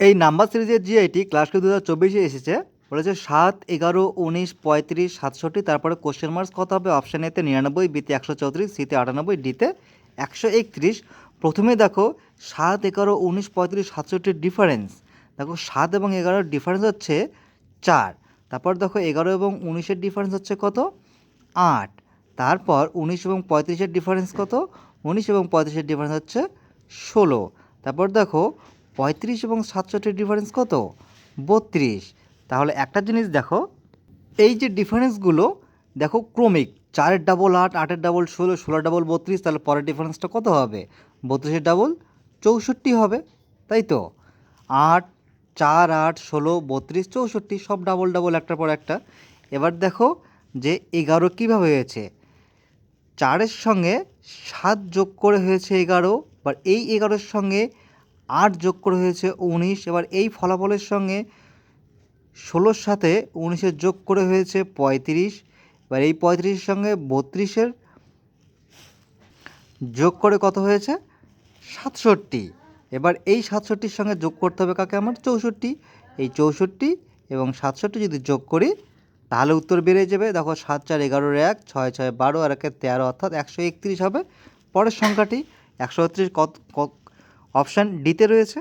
এই নাম্বার সিরিজের GIT class দু হাজার চব্বিশে এসেছে। বলেছে সাত, এগারো, উনিশ, পঁয়ত্রিশ, সাতষট্টি, তারপরে কোশ্চেন মার্কস কত হবে? অপশান এতে নিরানব্বই বিতে একশো চৌত্রিশ সিতে আটানব্বই ডিতে একশো একত্রিশ। প্রথমে দেখো সাত, এগারো, উনিশ, পঁয়ত্রিশ সাতষট্টির ডিফারেন্স দেখো সাত এবং এগারোর ডিফারেন্স হচ্ছে চার। তারপর দেখো এগারো এবং উনিশের ডিফারেন্স হচ্ছে কত? আট। তারপর উনিশ এবং পঁয়ত্রিশের ডিফারেন্স কত? উনিশ এবং পঁয়ত্রিশের ডিফারেন্স হচ্ছে ষোলো। তারপর দেখো পঁয়ত্রিশ এবং সাতষট্টির ডিফারেন্স কত? বত্রিশ। তাহলে একটা জিনিস দেখো, এই যে ডিফারেন্সগুলো দেখো ক্রমিক, চারের ডাবল আট, আটের ডাবল ষোলো ষোলো ডাবল বত্রিশ, তাহলে পরের ডিফারেন্সটা কত হবে? বত্রিশের ডাবল চৌষট্টি হবে, তাই তো? আট, চার, আট, ষোলো, বত্রিশ, চৌষট্টি, সব ডাবল ডাবল একটার পর একটা। এবার দেখো যে এগারো কীভাবে হয়েছে? চারের সঙ্গে সাত যোগ করে হয়েছে এগারো, এবার এই এগারোর সঙ্গে আট যোগ করে হয়েছে উনিশ। এবার এই ফলাফলের সঙ্গে ষোলোর সাথে উনিশের যোগ করে হয়েছে পঁয়ত্রিশ। এবার এই পঁয়ত্রিশের সঙ্গে বত্রিশের যোগ করে কত হয়েছে? সাতষট্টি। এবার এই সাতষট্টির সঙ্গে যোগ করতে হবে কাকে আমার? চৌষট্টি। এই চৌষট্টি এবং সাতষট্টি যদি যোগ করি, তাহলে উত্তর বেড়ে যাবে। দেখো সাত চার এগারোর এক, ছয় ছয় বারো, আর একে তেরো, অর্থাৎ একশো একত্রিশ হবে। পরের সংখ্যাটি একশো একত্রিশ কত অপশান ডিতে রয়েছে।